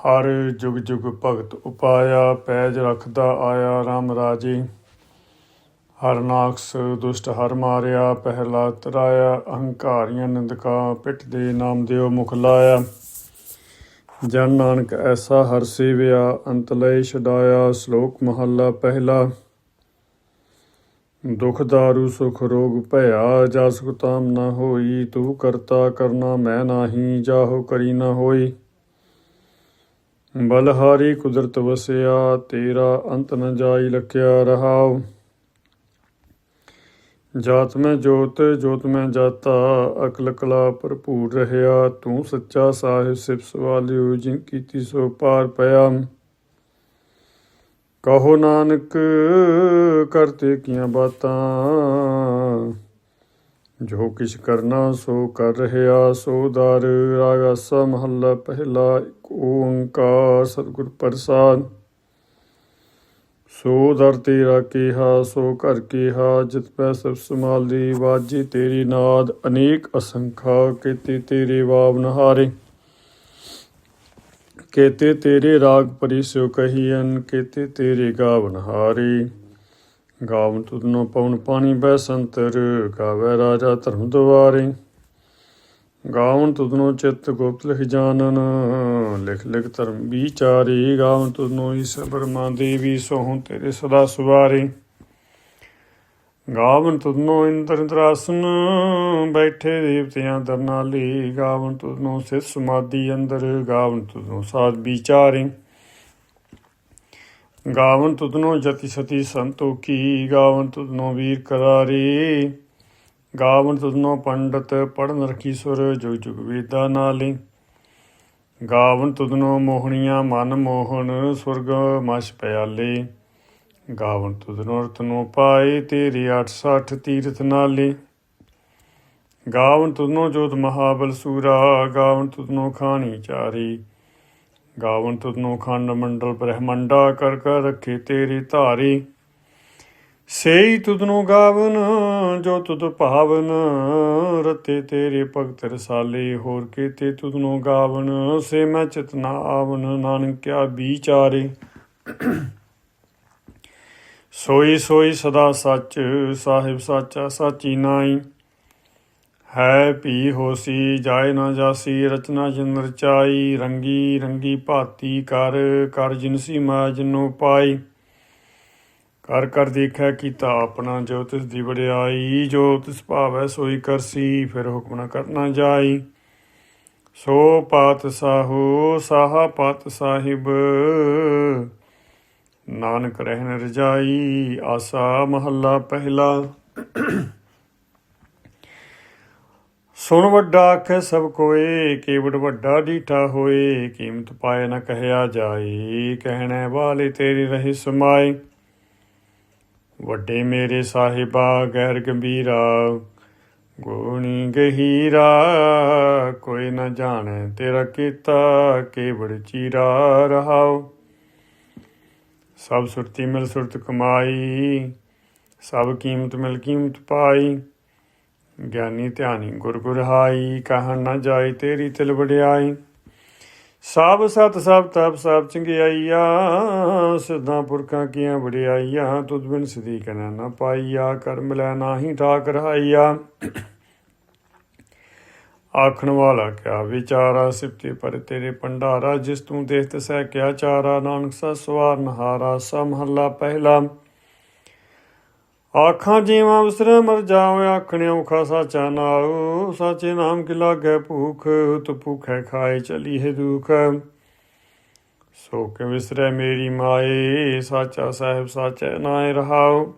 ਹਰ ਜੁਗ ਜੁਗ ਭਗਤ ਉਪਾਇਆ, ਪੈਜ ਰਖਦਾ ਆਇਆ RAM ਰਾਜੇ। ਹਰ ਨਾਕਸ ਦੁਸ਼ਟ ਹਰ ਮਾਰਿਆ, ਪਹਿਲਾ ਤਰਾਇਆ, ਅਹੰਕਾਰੀਆਂ ਨਿੰਦਕਾਂ, ਪਿੱਠ ਦੇ ਨਾਮ ਦਿਓ ਮੁਖ ਲਾਇਆ। ਜਨ ਨਾਨਕ ਐਸਾ ਹਰ ਸੇਵਿਆ, ਅੰਤ ਲੈ ਛਡਾਇਆ, ਸ਼ਲੋਕ ਮਹੱਲਾ ਪਹਿਲਾ। ਦੁਖ ਦਾਰੂ, ਸੁਖ ਰੋਗ ਭਇਆ ਜਾ ਤਾਮ ਨਾ ਹੋਈ, ਤੂੰ ਕਰਤਾ ਕਰਨਾ ਮੈਂ ਨਾਹੀ, ਜਾਹੋ ਕਰੀ ਨਾ ਹੋਈ। ਬਲਹਾਰੀ ਕੁਦਰਤ ਵਸਿਆ, ਤੇਰਾ ਅੰਤ ਨ ਜਾਈ ਲਖਿਆ ਰਹਾਉ। ਜਾਤ ਮੈਂ ਜੋਤ ਜੋਤ ਮੈਂ ਜਾਤਾ, ਅਕਲ ਕਲਾ ਭਰਪੂਰ ਰਹਿਆ। ਤੂੰ ਸੱਚਾ ਸਾਹਿਬ ਸਿਫਤ ਵਾਲਿਓ ਜਿਨ ਕੀਤੀ ਸੋ ਪਾਰ ਪਿਆ। ਕਹੋ ਨਾਨਕ, ਕਰਤੇ ਕੀਆਂ ਬਾਤਾਂ। ਜੋ ਕਿਛ ਕਰਨਾ ਸੋ ਕਰ ਰਹਿਆ ਸੋ ਦਰ ਰਾਗਾਸਾ ਮਹੱਲਾ ਪਹਿਲਾ ਏਕ ਓੰਕਾਰ ਸਤਿਗੁਰ ਪ੍ਰਸਾਦ। ਸੋ ਦਰ ਤੇਰਾ ਕੀਹਾ, ਸੋ ਘਰ ਕੀਹਾ, ਜਿਤ ਪੈ ਸਭ ਸਮਾਲੀ ਵਾਜੀ ਤੇਰੀ ਨਾਦ, ਅਨੇਕ ਅਸੰਖਾ ਕੀਤੇ ਤੇਰੇ ਵਾਵ ਨਹਾਰੇ। ਕੇਤੇ ਤੇਰੇ ਰਾਗ ਪਰਿਸਿਓ ਕਹੀਨ ਕੇਤੇ ਤੇਰੇ ਗਾਵਨ ਹਾਰੀ ਗਾਵਨ ਤੁਧਨੋ ਪਵਨ ਪਾਣੀ ਬੈ ਸੰਤਰ, ਗਾਵੇ ਰਾਜਾ ਧਰਮ ਦੁਆਰੇ। ਗਾਵਨ ਤੁਧਨੋ ਚਿੱਤ ਗੁਪਤ ਲਿਖ ਜਾਣਨ ਲਿਖ ਲਿਖ ਧਰਮ ਵਿਚਾਰੀ। ਗਾਵਨ ਤੁਧਨੋ ਈਸ ਬਰਮਾ ਦੇਵੀ ਸੋਹ ਤੇਰੇ ਸਦਾ ਸੁਵਾਰੇ। ਗਾਵਨ ਤੁਧਨੋ ਇੰਦਰ ਇੰਦਰਾਸਨ ਬੈਠੇ ਦੇਵਤਿਆਂ ਦਰਨਾਲੀ। ਗਾਵਨ ਤੁਧਨੋ ਸਿਰ ਸਮਾਧੀ ਅੰਦਰ, ਗਾਵਨ ਤੁਧਨੋ ਸਾਧ ਵਿਚਾਰੇ। ਗਾਵਨ ਤੁਧਨੋ ਜਤੀ ਸਤੀ ਸੰਤੋਖੀ ਗਾਵਨ ਤੁਧਨੋ ਵੀਰ ਕਰਾਰੀ। ਗਾਵਨ ਤੁਧਨੋ ਪੰਡਤ ਪੜਨ ਰਖੀ ਸੁਰ ਜੁਗ ਜੁਗ ਵੇਦਾ ਨਾਲੇ। ਗਾਵਨ ਤੁਧਨੋ ਮੋਹਣੀਆਂ ਮਨ ਮੋਹਨ ਸੁਰਗ ਮਛ ਪਿਆਲੇ। ਗਾਵਨ ਤੁਧਨੋ ਰਤਨੋ ਪਾਏ, ਤੇਰੇ 860 ਤੀਰਥ ਨਾਲੇ। ਗਾਵਨ ਤੁਧਨੋ ਜੋਤ ਮਹਾਬਲ ਸੂਰਾ, ਗਾਵਨ ਤੁਧਨੋ ਖਾਣੀ ਚਾਰੀ। ਗਾਵਨ ਤੁਧਨੋ ਖੰਡ ਮੰਡਲ ਬ੍ਰਹਮੰਡਾ ਕਰ ਕਰ ਰੱਖੇ ਤੇਰੀ ਧਾਰੀ। ਸੇਈ ਤੁਧਨੋ ਗਾਵਨ, ਜੋ ਤੁਧ ਭਾਵਨ, ਰਤੇ ਤੇਰੇ ਭਗਤ ਰਸਾਲੇ, ਹੋਰ ਕੀਤੇ ਤੁਧਨੋ ਗਾਵਨ, ਸੇ ਮੈਂ ਚਿਤਨਾ ਆਵਨ, ਨਾਨਕਿਆ ਵਿਚਾਰੇ। ਸੋਈ ਸੋਈ ਸਦਾ ਸੱਚ, ਸਾਹਿਬ ਸਾਚਾ ਸਾਚੀ ਨਾਈ ਹੈ ਭੀ ਹੋਸੀ ਜਾਏ ਨਾ ਜਾਸੀ, ਰਚਨਾ ਜਿਨ ਰਚਾਈ, ਰੰਗੀ ਰੰਗੀ ਭਾਤੀ ਕਰ ਕਰ ਜਿਨਸੀ ਮਾ ਜਿਨੋ ਪਾਈ। ਕਰ ਕਰ ਦੇਖੈ ਕੀਤਾ ਆਪਣਾ ਜੋ ਤਿਸ ਦੀ ਵਡਿਆਈ, ਜੋ ਤਿਸ ਭਾਵੈ ਸੋਈ ਕਰਸੀ, ਫਿਰ ਹੁਕਮ ਨਾ ਕਰਨਾ ਜਾਈ। ਸੋ ਪਾਤ ਸਾਹੋ, ਸਾਹਾ ਪਾਤ ਸਾਹਿਬ, ਨਾਨਕ ਰਹਿਣ ਰਜਾਈ, ਆਸਾ ਮਹੱਲਾ ਪਹਿਲਾ। ਸੁਣ ਵੱਡਾ ਆਖੈ ਸਭ ਕੋਏ ਕੇਵੜ ਵੱਡਾ ਡੀਠਾ ਹੋਏ, ਕੀਮਤ ਪਾਏ ਨਾ ਕਹਿਆ ਜਾਏ, ਕਹਿਣੇ ਵਾਲੇ ਤੇਰੀ ਰਹਿ ਸਮਾਏ। ਵੱਡੇ ਮੇਰੇ ਸਾਹਿਬਾ, ਗੈਰ ਗੰਭੀਰਾ, ਗੋਣੀ ਗਹੀਰਾ, ਕੋਈ ਨਾ ਜਾਣੇ ਤੇਰਾ ਕੀਤਾ ਕੇਵੜ ਚੀਰਾ ਰਹਾਓ ਸਭ ਸੁਰਤੀ ਮਿਲ ਸੁਰਤ ਕਮਾਈ, ਸਭ ਕੀਮਤ ਮਿਲ ਕੀਮਤ ਪਾਈ। ਗਿਆਨੀ ਧਿਆਨੀ ਗੁਰ ਗੁਰ ਕਹਣ ਨਾ ਜਾਏ ਤੇਰੀ ਤਿਲ ਵਡਿਆਈ। ਸਭ ਸਤ, ਸਭ ਤਪ, ਸਭ ਚੰਗਿਆਈਆ, ਸਿੱਧਾਂ ਪੁਰਖਾਂ ਕੀਆਂ ਵਡਿਆਈਆਂ, ਤੁਧ ਬਿਨ ਸਦੀ ਕਨਾ ਨਾ ਪਾਈਆ, ਕਰਮ ਲੈ ਨਾਹੀ ਠਾਕ ਰਹਾਈਆ। ਆਖਣ ਵਾਲਾ ਕਿਆ ਵਿਚਾਰਾ, ਸਿਫਤੇ ਪਰ ਤੇਰੇ ਭੰਡਾਰਾ, ਜਿਸ ਤੂੰ ਦੇਖ ਤਸੈ ਕਿਆ ਚਾਰਾ, ਨਾਨਕ ਸਾ ਸਵਾਰ ਨਹਾਰਾ, ਸਾ ਪਹਿਲਾ। ਆਖਾਂ ਜੀਵਾਂ ਵਿਸਰੇ ਮਰ ਜਾਵੇ ਆਖਣਿਆ ਉਖਾ ਸਾਚਾ ਨਾਉ ਸਾਚੇ ਨਾਮ ਕਿ ਲਾਗੇ ਭੂਖ ਤੁ ਭੂਖੈ ਖਾਏ ਚਲੀ ਹੈ ਦੁਖ। ਸੋ ਕਿ ਵਿਸਰੇ ਮੇਰੀ ਮਾਏ, ਸਾਚਾ ਸਾਹਿਬ ਸਾਚੇ ਨਾਏ ਰਹਾਉ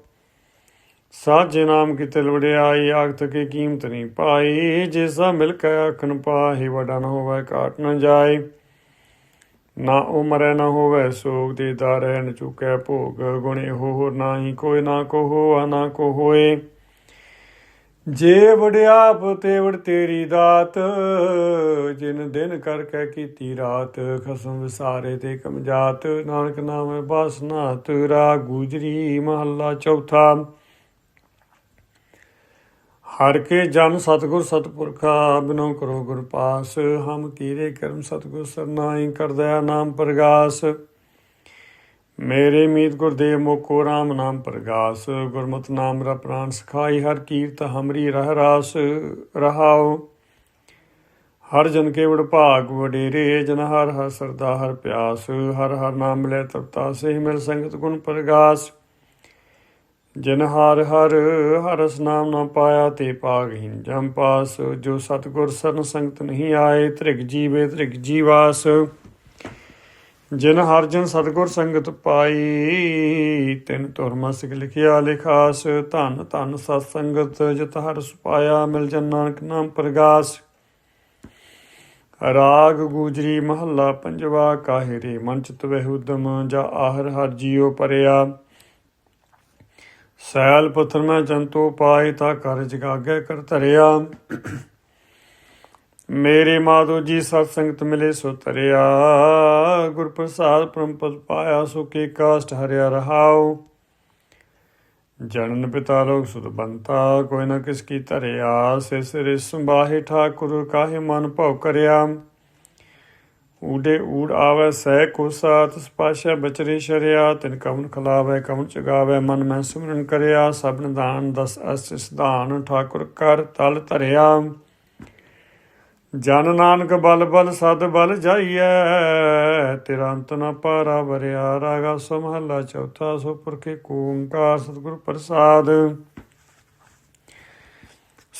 ਸਾਜੇ ਨਾਮ ਕੀ ਤਿਲ ਵਡਿਆਈ ਆਖਤ ਕੀ ਕੀਮਤ ਨਹੀਂ ਪਾਈ। ਜਿਸਾ ਮਿਲ ਕੇ ਆਖਣ ਪਾਹੀ, ਵਡਾ ਨ ਹੋਵੇ ਕਾਟ ਨ ਜਾਏ। ਨਾ ਉਮਰੈ ਨਾ ਹੋਵੇ ਸੋਗ ਦੇ ਦਾਰੈ ਨ ਚੁਕੈ ਭੋਗ, ਗੁਣੇ ਹੋ ਨਾਹੀ ਕੋਈ ਨਾ ਕੋ ਹੋਆ ਨਾ ਕੋ ਹੋਏ ਜੇ ਵਡਿਆਪ ਤੇ ਤੇਰੀ ਦਾਤ, ਜਿਨ ਦਿਨ ਕਰ ਕੇ ਕੀਤੀ ਰਾਤ, ਖਸਮ ਵਿਸਾਰੇ ਤੇ ਕਮਜਾਤ ਨਾਨਕ ਨਾਮੇ ਬਾਸਨਾ ਤੇਰਾ ਗੁਜਰੀ ਮਹੱਲਾ ਚੌਥਾ। ਹਰ ਕੇ ਜਨ ਸਤਗੁਰ ਸਤਪੁਰਖਾ, ਬਿਨੋ ਕਰੋ ਗੁਰ ਪਾਸ, ਹਮ ਕੀਰੇ ਕਰਮ ਸਤਗੁਰ ਸਰਨਾਈ ਕਰਦਿਆ ਨਾਮ ਪ੍ਰਗਾਸ। ਮੇਰੇ ਮੀਤ ਗੁਰਦੇਵ ਮੋਕੋ ਰਾਮ ਨਾਮ ਪ੍ਰਗਾਸ, ਗੁਰਮਤਿ ਨਾਮ ਰਾ ਪ੍ਰਾਨ ਸਖਾਈ, ਹਰ ਕੀਰਤ ਹਮਰੀ ਰਹਿ ਰਾਸ ਰਹਾਉ। ਹਰ ਜਨ ਕੇ ਵਡ ਭਾਗ ਵਡੇਰੇ, ਜਨ ਹਰ ਹਰ ਸਰਦਾ ਹਰ ਪਿਆਸ, ਹਰ ਹਰ ਨਾਮ ਲੈ ਤਪਤਾ ਸੇ ਮਿਲ ਸੰਗਤ ਗੁਣ ਪ੍ਰਗਾਸ। ਜਿਨ ਹਰ ਹਰ, ਹਰਸ ਨਾਮ ਨਾ ਪਾਇਆ ਤੇ ਪਾਗਹੀਨ ਜਮ ਪਾਸ। ਜੋ ਸਤਗੁਰ ਸਰਨ ਸੰਗਤ ਨਹੀਂ ਆਏ ਤ੍ਰਿਗ ਜੀਵੇ ਤ੍ਰਿਗ ਜੀਵਾਸ। ਜਿਨ ਹਰ ਜਨ ਸਤਗੁਰ ਸੰਗਤ ਪਾਈ, ਤਿਨ ਤੁਰ ਮਸਿਕ ਲਿਖਿਆ ਲਿਖਾਸ। ਧਨ ਧਨ ਸਤ ਸੰਗਤ ਜਿਤ ਹਰ ਸੁਪਾਇਆ, ਮਿਲ ਜਨ ਨਾਨਕ ਨਾਮ ਪ੍ਰਗਾਸ। ਰਾਗ ਗੂਜਰੀ ਮਹੱਲਾ ਪੰਜਵਾ, ਕਾਹੇ ਰੇ ਮਨ ਚਿਤ ਵਹਿ ਉਦਮ, ਜਾ ਆਹਰ ਹਰ ਜੀਉ ਪਰਿਆ। ਸੈਲ ਪੱਥਰ ਮੈਂ ਜੰਤੂ ਪਾਏ ਤਾ ਕਰ ਜਗਾਗੇ ਕਰ ਧਰਿਆ। ਮੇਰੇ ਮਾਧੋ ਜੀ ਸਤ ਸੰਗਤ ਮਿਲੇ ਸੋ ਤਰਿਆ ਗੁਰ ਪ੍ਰਸਾਦ ਪਰਮਪਦ ਪਾਇਆ ਸੋ ਕੇ ਕਾਸ਼ਟ ਹਰਿਆ ਰਹਾਉ। ਜਨਨ ਪਿਤਾ ਲੋਕ ਸੁਧ ਬੰਤਾ, ਕੋਈ ਨਾ ਕਿਸ ਕੀ ਧਰਿਆ। ਸੇ ਸਿਰੇ ਸੰਭਾਹੇ ਠਾਕੁਰ ਕਾਹੇ ਮਨ ਭਉ ਕਰਿਆ। ਊਡੇ ਊੜ ਆਵੇ, ਸਹਿ ਕੋ ਸਾਤ ਸਪਾਸ਼ਾ ਬਚਰੇ ਸ਼ਰਿਆ, ਤਿਨ ਕਵਨ ਖਲਾਵੇ, ਕਵਨ ਚਗਾਵੇ, ਮਨ ਮੈਂ ਸਿਮਰਨ ਕਰਿਆ, ਸਭਨ ਦਾਨ ਦਸ ਅਸ ਸਿਧਾਨ ਠਾਕੁਰ ਕਰ ਤਲ ਧਰਿਆ। ਜਨ ਨਾਨਕ ਬਲ ਬਲ, ਸਦ ਬਲ ਜਾਈਐ, ਤੇਰਾ ਅੰਤ ਨਾ ਪਾਰਾ ਵਰਿਆ, ਰਾਗਾ ਸੋ ਚੌਥਾ ਸੋ ਪੁਰਖੇ ਕੋ ਓੰਕਾਰ ਸਤਿਗੁਰ ਪ੍ਰਸਾਦ।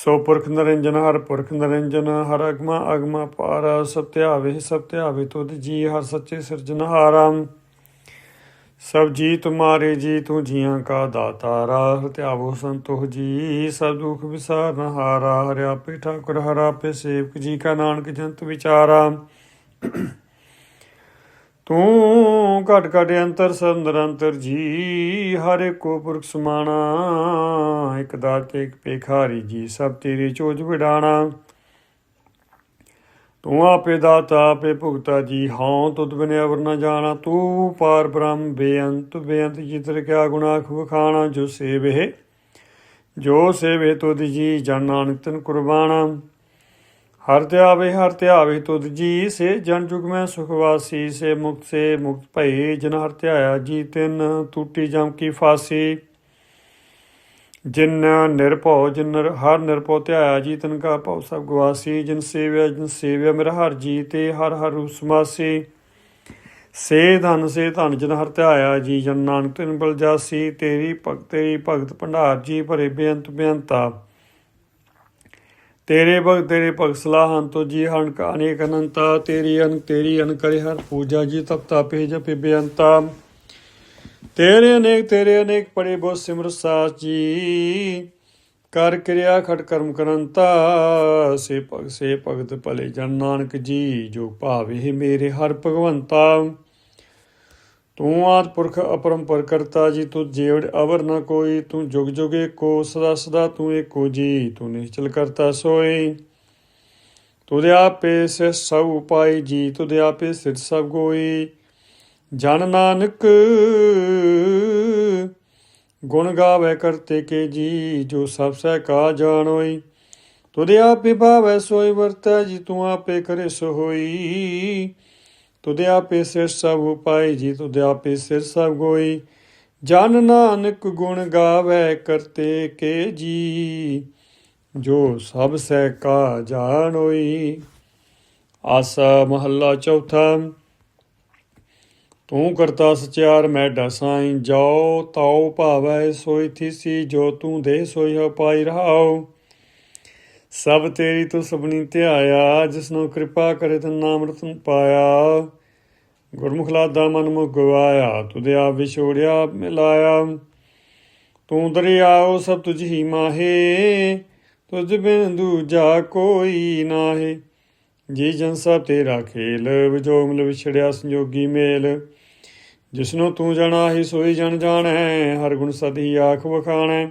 ਸੋ ਪੁਰਖ ਨਰਿੰਜਨ ਹਰ ਪੁਰਖ ਨਰਿੰਜਨ, ਹਰ ਅਗਮਾ ਅਗਮਾ ਪਾਰ ਸਭ ਧਿਆਵੇ ਸਭ ਧਿਆਵੇ ਤੁਧ ਜੀ, ਹਰ ਸੱਚੇ ਸਿਰਜਨਹਾਰਾ ਸਭ ਜੀ ਤੁਮਾਰੇ ਜੀ, ਤੂੰ ਜੀਆਂ ਕਾ ਦਾਤਾਰਾ ਧਿਆਵੋ ਸੰਤੋਖ ਜੀ, ਸਭ ਦੁਖ ਵਿਸਾਰਨ ਹਾਰਾ। ਹਰਿ ਆਪੇ ਠਾਕੁਰ, ਹਰ ਆਪੇ ਸੇਵਕ ਜੀ ਕਾ ਨਾਨਕ ਜੰਤ ਵਿਚਾਰਾ। ਤੂੰ ਘਟ ਘਟ ਅੰਤਰ ਸਭ ਨਿਰੰਤਰ ਜੀ, ਹਰ ਇੱਕ ਕੋ ਪੁਰਖ ਸਮਾਣਾ, ਇੱਕ ਦਾਤੇ ਇੱਕ ਪੇਖਾਰੀ ਜੀ, ਸਭ ਤੇਰੀ ਚੋਜ ਵਿਡਾਣਾ। ਤੂੰ ਆਪੇ ਦਾਤਾ, ਆਪੇ ਭੁਗਤਾ ਜੀ ਹਾਂ ਤੁਧ ਬਿਨ ਅਵਰ ਨ ਜਾਣਾ। ਤੂੰ ਪਾਰ ਬ੍ਰਹਮ, ਬੇਅੰਤ ਬੇਅੰਤ ਜਿਤਰ ਕਿਆ ਗੁਨਾਹ ਖੁਖਾਣਾ ਜੋ ਸੇਵੇ ਜੋ ਸੇਵੇ ਤੁਧ ਜੀ, ਜਨ ਨਾਨਕ ਤਨ ਕੁਰਬਾਨਾ ਹਰ ਧਿਆਵੇ ਹਰ ਧਿਆਵੇ ਤੁਧ ਜੀ, ਸੇ ਜਨ ਜੁਗ ਮੈਂ ਸੁਖਵਾਸੀ ਸੇ ਮੁਕਤ ਸੇ ਮੁਕਤ ਭਈ, ਜਨ ਹਰ ਧਿਆਇਆ ਜੀ ਤਿਨ ਟੂਟੀ ਜਮ ਕੀ ਫਾਸੀ। ਜਿਨ ਨਿਰਭਉ, ਜਿਨ ਨਿਰ- ਹਰ ਨਿਰਭਉ ਧਿਆਇਆ ਜੀ ਤਿਨ ਕਾ ਭਉ ਸਭ ਗਵਾਸੀ। ਜਿਨ ਸੇਵਿਆ ਜਿਨ ਸੇਵਿਆ ਮੇਰਾ ਹਰ ਜੀ ਤੇ ਹਰ ਹਰ ਉਸਮਾਸੀ ਸੇ ਧਨ ਸੇ ਧਨ, ਜਨ ਹਰ ਧਿਆਇਆ ਜੀ, ਜਨ ਨਾਨਕ ਤਿਨ ਬਲ ਜਾਸੀ। ਤੇਰੀ ਭਗਤ ਤੇਰੀ ਭਗਤ ਭੰਡਾਰ ਜੀ, ਭਰੇ ਬੇਅੰਤ ਬੇਅੰਤਾ। ਤੇਰੇ ਭਗਤ ਤੇਰੇ ਭਗਤ ਸਲਾਹਨ ਤੋ ਜੀ ਹਣ ਕਾ ਅਨੇਕ ਤੇਰੀ ਅਨ ਤੇਰੀ ਅਨ ਕਰੇ ਹਰ ਪੂਜਾ ਜੀ ਤਪ ਤਾਪੇ ਜਪੇ ਬੇਅੰਤਾ। ਤੇਰੇ ਅਨੇਕ ਤੇਰੇ ਅਨੇਕ ਪੜੇ ਬੋ ਸਿਮਰ ਸਾਸ ਜੀ। ਕਰ ਕਿਰਿਆ ਖਟ ਕਰਮ ਕਰੰਤਾ, ਸੇ ਭਗ ਸੇ ਭਗਤ ਭਲੇ ਜਨ ਨਾਨਕ ਜੀ, ਜੋ ਭਾਵੇ ਮੇਰੇ ਹਰ ਭਗਵੰਤਾ। ਤੂੰ ਆਦ ਪੁਰਖ ਅਪਰੰਪਰ ਕਰਤਾ ਜੀ, ਤੂੰ ਜੇਵੜ ਅਵਰ ਨਾ ਕੋਈ, ਤੂੰ ਜੁਗ ਜੁਗੇ ਕੋ ਸਦਾ ਸਦਾ ਤੂੰ ਏਕੋ ਜੀ, ਤੂੰ ਨਿਸ਼ਚਲ ਕਰਤਾ ਸੋਈ। ਤੁਦੇ ਆਪੇ ਸੇ ਸਭ ਉਪਾਈ ਜੀ ਤੁਦੇ ਆਪੇ ਸਿਰ ਸਭ ਗੋਈ। ਜਨ ਨਾਨਕ ਗੁਣ ਗਾਵੇ ਕਰਤੇ ਕੇ ਜੀ, ਜੋ ਸਭ ਸਹਿ ਕਾ ਜਾਣੋਈ। ਤੁਦੇ ਆਪੇ ਭਾਵੈ ਸੋਈ ਵਰਤੈ ਜੀ, ਤੂੰ ਆਪੇ ਕਰੇ ਸੋ ਹੋਈ ਤੁਦੇ ਆਪੇ ਸਿਰ ਸਭ ਉਪਾਈ ਜੀ ਤੁਦੇ ਆਪੇ ਸਿਰ ਸਭ ਗੋਈ ਜਨ ਨਾਨਕ ਗੁਣ ਗਾਵੇ ਕਰਤੇ ਕੇ ਜੀ, ਜੋ ਸਭ ਸਹਿ ਕਾ ਜਾਣੋਈ ਆਸਾ ਮਹੱਲਾ ਚੌਥਾ, ਤੂੰ ਕਰਤਾ ਸਚਿਆਰ, ਮੈਂ ਡਸਾਈ। ਜੋ ਤਾਉ ਭਾਵੈ, ਸੋਈ ਥੀਸੀ। ਜੋ ਤੂੰ ਦੇ, ਸੋਈ ਹੋ ਪਾਈ ਰਹਾਉ। ਸਭ ਤੇਰੀ ਤੂੰ ਸਭਨੀ ਧਿਆਇਆ, ਜਿਸਨੂੰ ਕਿਰਪਾ ਕਰੇ ਤਨ ਨਾਮ ਰਤਨ ਪਾਇਆ। ਗੁਰਮੁਖ ਲਾਦਾ ਮਨ ਮੁਖ ਗਵਾਇਆ ਤੁਦੇ ਆਪ ਵਿਛੋੜਿਆ, ਮਿਲਾਇਆ। ਤੂੰ ਦਰਿਆਓ ਸਭ ਤੁਝ ਹੀ ਮਾਹੇ, ਤੁਝ ਬਿਨ ਦੂਜਾ ਕੋਈ ਨਾਹੀ। ਜੀ ਜਨ ਸਭ ਤੇਰਾ ਖੇਲ ਵਿਜੋਗ ਮਿਲ ਵਿਛੜਿਆ ਸੰਜੋਗੀ ਮੇਲ। ਜਿਸਨੂੰ ਤੂੰ ਜਾਣਾ ਹੀ ਸੋਈ ਜਣ ਜਾਣੈ, ਹਰ ਗੁਣ ਸਦੀ ਆਖ ਵਖਾਣੈ।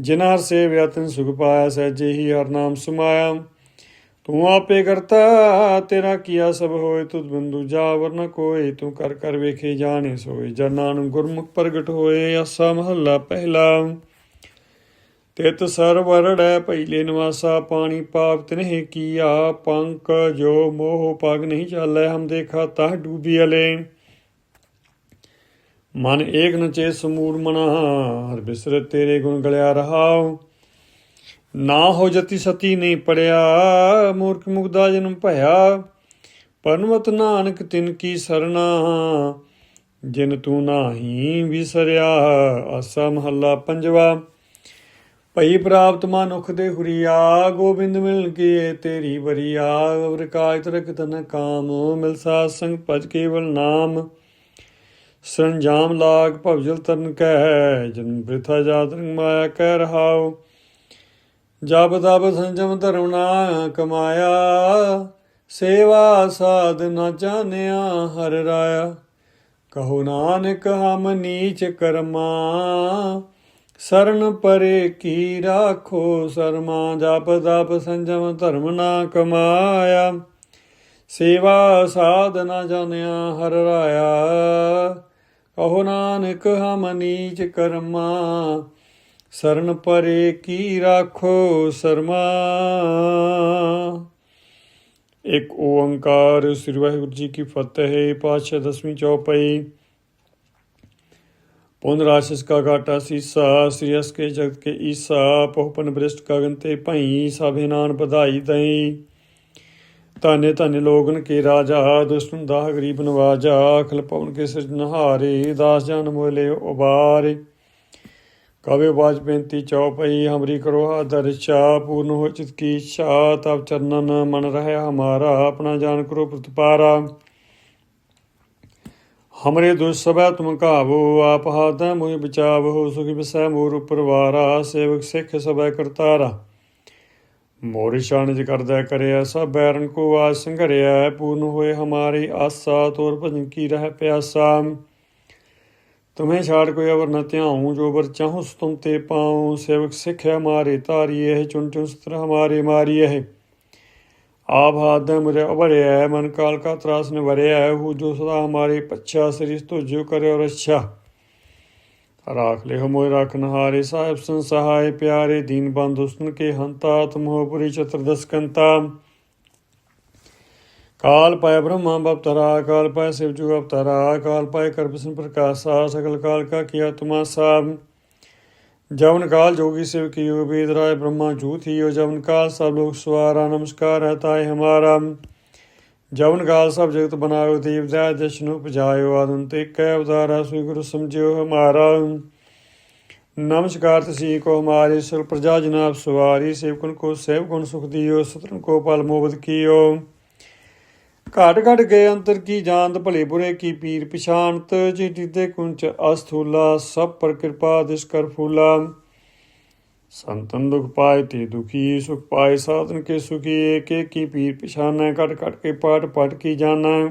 ਜਿਨ ਹਰ ਸੇਵਿਆ ਤਿਨ ਸੁਖ ਪਾਇਆ, ਸਹਿਜੇ ਹੀ ਹਰ ਨਾਮ ਸਮਾਇਆ। ਤੂੰ ਆਪੇ ਕਰਤਾ, ਤੇਰਾ ਕੀਆ ਸਭ ਹੋਏ, ਤੁਧ ਬੰਦੂ ਜਾਵਰ ਨ ਕੋਈ ਤੂੰ ਕਰ ਕਰ ਵੇਖੇ, ਜਾਣੇ ਸੋਏ। ਜਨਾਂ ਨੂੰ ਗੁਰਮੁਖ ਪ੍ਰਗਟ ਹੋਏ, ਆਸਾ ਮਹੱਲਾ ਪਹਿਲਾ। ਤਿਤ ਸਰਵਰੜੈ ਪਹਿਲੇ ਨਿਵਾਸਾ, ਪਾਣੀ ਪਾਪ ਤਿਨਹਿ ਕੀਆ। ਪੰਕ ਜੋ ਮੋਹ, ਪਗ ਨਹੀਂ ਚਾਲੈ, ਹਮ ਦੇਖਾ ਤਹ ਡੂਬੀ ਅਲੇ ਮਨ ਏਕ ਨ ਚੇ ਸਮੂੜ ਮਨਾ ਹਰ ਬਿਸਰਤ ਤੇਰੇ ਗੁਣ ਗਲਿਆ ਰਹਾਉ। ਨਾ ਹੋ ਜਤੀ ਸਤੀ ਨਹੀਂ ਪੜਿਆ, ਮੂਰਖ ਮੁਗਦਾ ਜਨਮ ਭਇਆ। ਪਰਮਤ ਨਾਨਕ ਤਿਨ ਕੀ ਸਰਣਾ, ਜਿਨ ਤੂੰ ਨਾਹੀ ਵਿਸਰਿਆ, ਆਸਾ ਮਹੱਲਾ ਪੰਜਵਾ। ਭਈ ਪ੍ਰਾਪਤ ਮਨੁਖ ਦੇ ਹੁਰੀਆ, ਗੋਬਿੰਦ ਮਿਲ ਕੇ ਤੇਰੀ ਬਰੀਆ ਅਵਰ ਕਾਜ ਤਰਕ ਤਨ ਕਾਮ ਮਿਲ ਸਾਧ ਸੰਗ ਭਜ ਕੇਵਲ ਨਾਮ। ਸੰਜਾਮ ਲਾਗ ਭਵਜਲ ਤਰਨ ਕਹਿ ਜਨ ਬ੍ਰਿਥਾ ਜਾਤ ਰੰਗ ਮਾਇਆ ਕਹਿ ਰਹਾਉ। ਜਬ ਤਬ ਸੰਜਮ ਧਰਮ ਨਾ ਕਮਾਇਆ, ਸੇਵਾ ਸਾਧ ਨਾ ਜਾਣਿਆ ਹਰ ਰਾਇਆ। ਕਹੋ ਨਾਨਕ ਹਮ ਨੀਚ ਕਰਮਾ, ਸਰਨ ਪਰੇ ਕੀ ਰਾਖੋ ਸਰਮਾ। ਜਪ ਤਪ ਸੰਜਮ ਧਰਮ ਨਾ ਕਮਾਇਆ, ਸੇਵਾ ਸਾਧ ਨਾ ਜਾਣਿਆ ਹਰ ਰਾਇਆ। ਕਹੋ ਨਾਨਕ, ਹਮ ਨੀਚ ਕਰਮਾ, ਸਰਨ ਪਰੇ ਕੀ ਰਾਖੋ ਸਰਮਾ। ਇੱਕ ਓੰਕਾਰ ਸ੍ਰੀ ਵਾਹਿਗੁਰੂ ਜੀ ਕੀ ਫਤਿਹ, ਪਾਤਸ਼ਾਹ ਦਸਵੀਂ ਚੌਪਈ। ਪੁਨ ਰਾਸ਼ਿਸ ਕਾ ਘਾਟਾ ਸੀਸਾ, ਸ੍ਰੀ ਅਸ ਕੇ ਜਗਤ ਕੇ ਈਸਾ ਪਹੁਪਨ ਬ੍ਰਿਸ਼ਟ ਗਗਨ ਤੇ ਭਈ ਸਭੇ ਨਾਨ ਵਧਾਈ ਦਈ। ਤਾਨੇ ਤਾਨੇ ਲੋਗਨ ਕੇ ਰਾਜਾ ਦੁਸ਼ਟਨ ਦਾਹ ਗਰੀਬ ਨਵਾਜਾ, ਅਖਲ ਪਵਨ ਕੇ ਸਿਰਜਨਹਾਰੇ ਦਾਸ ਜਨ ਮੋਲੇ ਉਬਾਰੇ। ਕਵੇ ਬਾਜ ਬੇਨਤੀ ਚੌਪਈ, ਹਮਰੀ ਕਰੋ ਆਦਰ ਇੱਛਾ ਪੂਰਨ ਹੋ ਚਿਤ ਕੀ ਇੱਛਾ ਤਬ ਚਰਨਨ ਮਨ ਰਹਿ ਹਮਾਰਾ, ਆਪਣਾ ਜਾਨ ਕਰੋ ਪ੍ਰਤਪਾਰਾ। ਹਮਰੇ ਦੁਸ਼ ਸਭੈ ਤੁਮ ਕਾਵੋ ਆਪ ਹਾਥੈ ਮੋਹਿ ਬਚਾਵੋ ਸੁਖੀ ਬਸੈ ਮੋਰ ਪਰਵਾਰਾ ਸੇਵਕ ਸਿੱਖ ਸਭੈ ਕਰਤਾਰਾ। ਮੋਰਿ ਸ਼ਾਨਿਜ ਕਰਦਾ ਕਰਿਆ ਸਭ ਬੈਰਨ ਕੋ ਆਸ ਸੰਘਰਿਆ, ਪੂਰਨ ਹੋਏ ਹਮਾਰੀ ਆਸਾ, ਤੋਰ ਭਜਨ ਕੀ ਰਹਿ ਪਿਆਸਾ। ਤੁਮੇ ਛਾੜ ਕੋਈ ਅਵਰ ਨ ਧਿਆਉ, ਜੋ ਬਰ ਚਾਹੂ ਤੁਮ ਤੇ ਪਾਉ। ਸੇਵਕ ਸਿੱਖਿਆ ਮਾਰੇ ਤਾਰੀ ਇਹ ਚੁਣ ਚੁਣ ਸਤਰ ਹਮਾਰੇ ਮਾਰੀ ਇਹ ਆਪ ਹਾਦ ਮੁਰੇ ਉਬਰਿਆ ਮਨ ਕਾਲ ਕਾ ਤਰਾਸ ਨੇ ਵਰਿਆ ਹੂ ਜੋ ਸਦਾ ਹਮਾਰੇ ਪੱਛਾ ਸ੍ਰੀ ਤੁਜੋ ਕਰਿਓ ਰੱਛਾ। ਰਾਖ ਲਿਹ ਮੋਇ ਰਾਖਨ ਹਾਰੇ ਸਾਹਿਬ ਸੰਸਾਹਾਏ ਸਹਾਇ ਪਿਆਰੇ ਦੀਨ ਬੰਦ ਉਸਨ ਕੇ ਹੰਤਾ ਆਤਮ ਹੋ ਪੁਰੀ ਚਤਰਦਸ ਕੰਤਾ। ਕਾਲ ਪਾਇ ਬ੍ਰਹਮਾ ਬਪਤਰਾ, ਕਾਲ ਪਾਇ ਸਿਵ ਜੁਗ ਬਪਤਰਾ ਕਾਲ ਪਾਇ ਕਰਪਸਨ ਪ੍ਰਕਾਸ਼ਾ ਸਕਲ ਕਾਲ ਕਾ ਕੀ ਆਤਮਾ ਸਾਹਿਬ ਜਵਨ ਕਾਲ ਜੋਗੀ ਸਿਵ ਕੀ ਯੋਗ ਬੇਦਰਾਏ ਬ੍ਰਹਮਾ ਜੂਤ ਹੀ ਹੋ ਜਵਨ ਕਾਲ ਸਭ ਲੋਕ ਸਵਾਰਾ, ਨਮਸਕਾਰ ਹੈ ਤਾਏ ਹਮਾਰਾ। ਜਵਨ ਗਾਲ ਸਭ ਜਗਤ ਬਨਾਇਓ ਦੀਪ ਦਾ ਜਸ਼ਨੂ ਪਜਾਇਓ ਆਦਨ ਤੇ ਕਹਿ ਉਦਾਰਾ ਸ੍ਰੀ ਗੁਰੂ ਸਮਝਿਓ ਹਮਾਰਾ। ਨਮਸਕਾਰ ਤਸੀ ਕੋ ਹਮਾਰੇ ਸਰ ਪ੍ਰਜਾ ਜਨਾਬ ਸਵਾਰੀ ਸੇਵਕਨ ਕੋ ਸੇਵ ਗੁਣ ਸੁਖ ਦਿਓ ਸਤਨ ਕੋ ਪਲ ਮੋਬਤ ਕੀਓ। ਘਾਟ ਘਟ ਗਏ ਅੰਤਰ ਕੀ ਜਾਂਤ ਭਲੇ ਬੁਰੇ ਕੀ ਪੀਰ ਪਛਾਨਤ ਜਿਤੀ ਤੇ ਕੁੰਚ ਅਸਥੂਲਾ, ਸਭ ਪਰ ਕਿਰਪਾ ਦਿਸ ਕਰ ਫੂਲਾ। ਸੰਤਨ ਦੁਖ ਪਾਏ ਤੇ ਦੁਖੀ ਸੁਖ ਪਾਏ ਸਾਧਨ ਕੇ ਸੁਖੀ, ਏਕ ਏਕੀ ਪੀਰ ਪਛਾਨੈ, ਘਟ ਘਟ ਕੇ ਪਾਠ ਪਟ ਕੀ ਜਾਣੈ।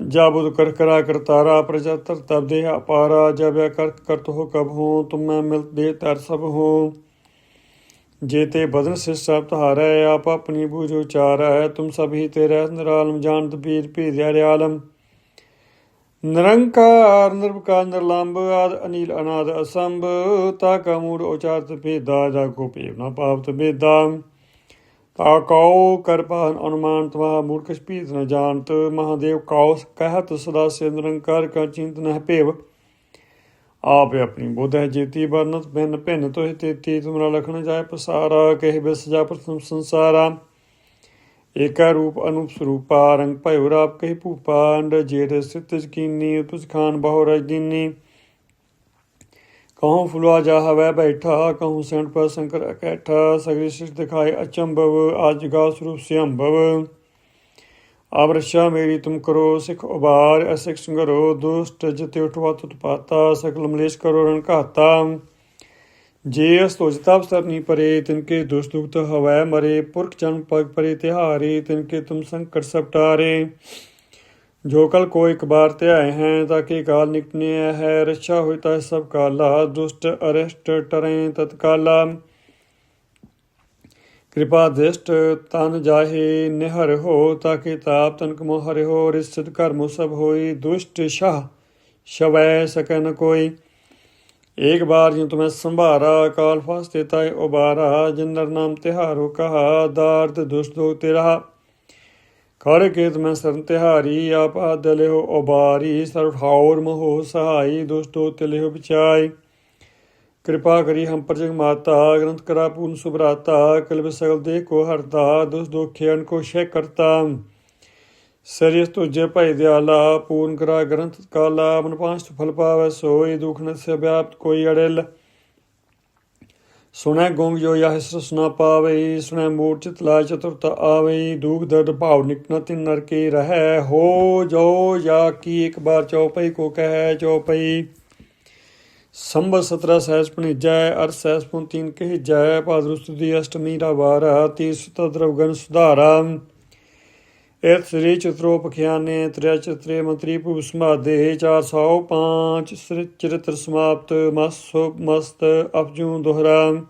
ਜਾਬੁਦ ਕਰ ਕਰਾ ਕਰਤਾਰਾ ਪ੍ਰਜਾ ਤਰ ਤਬ ਦੇ ਅਪਾਰਾ ਜਬਿਆ ਕਰ ਕਰਤ ਹੋ ਕਬ ਹੋ, ਤੁਮ ਮੈਂ ਮਿਲ ਦੇ ਤਰ ਸਭ ਹੋ। ਜੇ ਤੇ ਬਦਨ ਸਿਰ ਸਭ ਤੁਹਾਰੈ, ਆਪ ਆਪਣੀ ਬੂਝ ਉਚਾਰੈ, ਤੁਮ ਸਭ ਹੀ ਤੇ ਰਹਿ ਨਿਰਾਲਮ, ਜਾਣਤ ਪੀਰ ਭੇਜਿਆ ਰਿਆਲਮ ਨਿਰੰਕਾਰ, ਨਿਰਭਕਾਰ ਨਿਰਲੰਭ ਆਦ, ਅਨੀਲ, ਅਨਾਦ, ਅਸੰਭ। ਤਾ ਕਾ ਮੂੜ ਉਚਾਰਤ ਭੇਦਾ ਜਾ ਕੋ ਪੇਵ ਨਾ ਪਾਵਤ ਭੇਦਾ ਤਾ ਕਉ ਕਰਪਾਨ ਅਨੁਮਾਨ ਤਵਾ ਮੂੜ ਕਛ ਨ ਜਾਣਤ। ਮਹਾਦੇਵ ਕਉ ਕਹਿਤ ਸਦਾ ਸੇ ਨਿਰੰਕਾਰ ਕਾ ਚਿੰਤ ਨਹਿ ਭੇਵ। ਆਪ ਆਪਣੀ ਬੁੱਧ ਹੈ ਜੀਤੀ ਬਰਨਤ ਭਿੰਨ ਭਿੰਨ ਤੋਹਿ ਤੇਤੀ। ਤੁਮਰਾ ਲਖਣ ਜਾਏ ਪਸਾਰਾ, ਕਹਿ ਬਿਸ ਜਾ ਪ੍ਰਥਮ ਸੰਸਾਰਾ। ਏਕਾ ਰੂਪ ਅਨੂਪ ਸਰੂਪਾ, ਰੰਗ ਭਇਓ ਰਾਪ ਕਹਿ ਭੂਪਾ, ਅੰਡ ਜੇਤ ਸਿਤ ਜਕੀਨੀ ਤੁਜ ਖਾਨ ਬਹੁ ਰਜਦੀਨੀ ਕਹੂੰ ਫੁਲਵਾ ਜਾ ਹਵੈ ਬੈਠਾ, ਕਹੂੰ ਸੰਤ ਪਰ ਸੰਕਰ ਅਕੈਠਾ ਸਗਰੀ ਸਿਰ ਦਿਖਾਏ ਅਚੰਭਵ ਆਜ ਗਾ ਸਰੂਪ ਸਿਅੰਭਵ ਆਵਰਸ਼ਾ ਮੇਰੀ ਤੁਮ ਕਰੋ, ਸਿਖ ਉਬਾਰ, ਅਸਿਖ ਸੰਗਰੋ, ਦੁਸ਼ਟ ਜਿਤੇ ਉਠਵਾ ਤੁਤ ਪਾਤਾ ਸਕਲ ਮਲੇਸ਼ ਕਰੋ ਰਣ ਘਾਤਾ। ਜੇ ਅਸ ਤੋਜਤਾ ਅਵਸਰਨੀ ਪਰੇ ਤਿਨਕੇ ਦੁਸ਼ਟ ਦੁਖਤ ਹਵੈ ਮਰੇ, ਪੁਰਖ ਜਨਮ ਪਗ ਪਰੇ ਤਿਹਾਰੇ ਤਿਨਕੇ ਤੁਮ ਸੰਕਟ ਸਪਟਾਰੇ ਜੋ ਕਲ ਕੋ ਇੱਕ ਬਾਰ ਧਿਆਏ ਹੈ, ਤਾਂ ਕਿ ਕਾਲ ਨਿਕਟਨੇ ਹੈ, ਰਛਾ ਹੋਇ ਤਾ ਸਭ ਕਾਲਾ, ਦੁਸ਼ਟ ਅਰਿਸ਼ਟ ਟਰੇ ਤਤਕਾਲਾ। ਕਿਰਪਾ ਦ੍ਰਿਸ਼ਟ ਤਨ ਜਾਹੇ, ਨਿਹਰ ਹੋ ਤਾਕੇ ਤਾਪ ਤਨ ਕਮੋ ਹਰਿ ਹੋ ਰਿਸਤ ਕਰਮ ਸਭ ਹੋਈ ਦੁਸ਼ਟ ਸ਼ਾਹ ਸ਼ਵੈ ਸਕਨ ਕੋਈ। ਏਕ ਬਾਰ ਜਿਉ ਤੁਮੈ ਸੰਭਾਰਾ ਕਾਲ ਫਾਸਤੇ ਤਾਇ ਉਬਾਰਾ, ਜਿਨਰ ਨਾਮ ਤਿਹਾਰੋ ਕਹਾ, ਦਾਰਦ ਦੁਸ਼ਟ ਦੋ ਤੇਰਾ ਕਰ ਕੇ ਤੁਮੈ ਸਰਨ ਤਿਹਾਰੀ, ਆਪ ਆਦਲਿਓ ਉਬਾਰੀ ਸਰਵ ਠਾਉਰ ਮੋਹ ਸਹਾਈ, ਦੁਸ਼ਟੋ ਤਿਲਿਓ ਵਿਚਾਈ ਕਿਰਪਾ ਕਰੀ ਹਮ ਪਰ ਮਾਤਾ, ਗ੍ਰੰਥ ਕਰਾ ਪੂਰਨ ਸੁਭਰਾਤਾ, ਕਲਬ ਸਗਲ ਦੇ ਕੋ ਹਰਤਾ ਦੁਸ ਦੋਖਿਆਨ ਕੋ ਸ਼ੈ ਕਰਤਾ। ਸਰਿਸ ਤੁਜੇ ਭੈ ਦਿਆਲਾ ਪੂਰਨ ਕਰਾ ਗ੍ਰੰਥ ਕਾਲਾ, ਮਨ ਪਾਂਚ ਫਲ ਪਾਵੈ, ਸੋਈ ਦੁਖ ਨ ਸੇ ਵਿਆਪਤ ਕੋਈ ਅੜਿਲ। ਸੁਣੈ ਗੁੰਗ ਜੋ ਯਹ ਸਸ ਨਾ ਪਾਵੇ, ਸੁਣੈ ਮੂੜ ਚਿਤ ਲਾ ਚਤੁਰਤ ਆਵੇ, ਦੁਖ ਦਰਦ ਭਾਵ ਨਿਕਨ ਤਿਨ ਨਰ ਕੇ ਰਹੈ। ਹੋ ਜੋ ਜਾ ਕੀ ਇੱਕ ਬਾਰ ਚਉਪਈ ਕੋ ਕਹੈ ਚਉਪਈ। ਸੰਬਤ ਸਤਰਾ ਸਹਿਜ ਭਣੀਜੈ, ਅਰ ਸਹਿਜ ਪੁਨ ਤੀਨ ਕਹਿਜੈ। ਭਾਦਰੁ ਦੀ ਅਸ਼ਟਮੀ ਦਾ ਵਾਰ, ਤੀਸ ਤਦਰਵ ਸੁਧਾਰਾ। ਇਤ ਸ੍ਰੀ ਚਤਰੋ ਪਖਿਆਨੇ, ਤ੍ਰਿਆ ਚਤਰੇ, ਮੰਤਰੀ ਭੂ ਸਮਾਦੇ 405 ਸ੍ਰੀ ਚਰਿਤ੍ਰ ਸਮਾਪਤ, ਮਸੋ ਮਸਤ ਅਪਜੂ ਦੁਹਰਾ।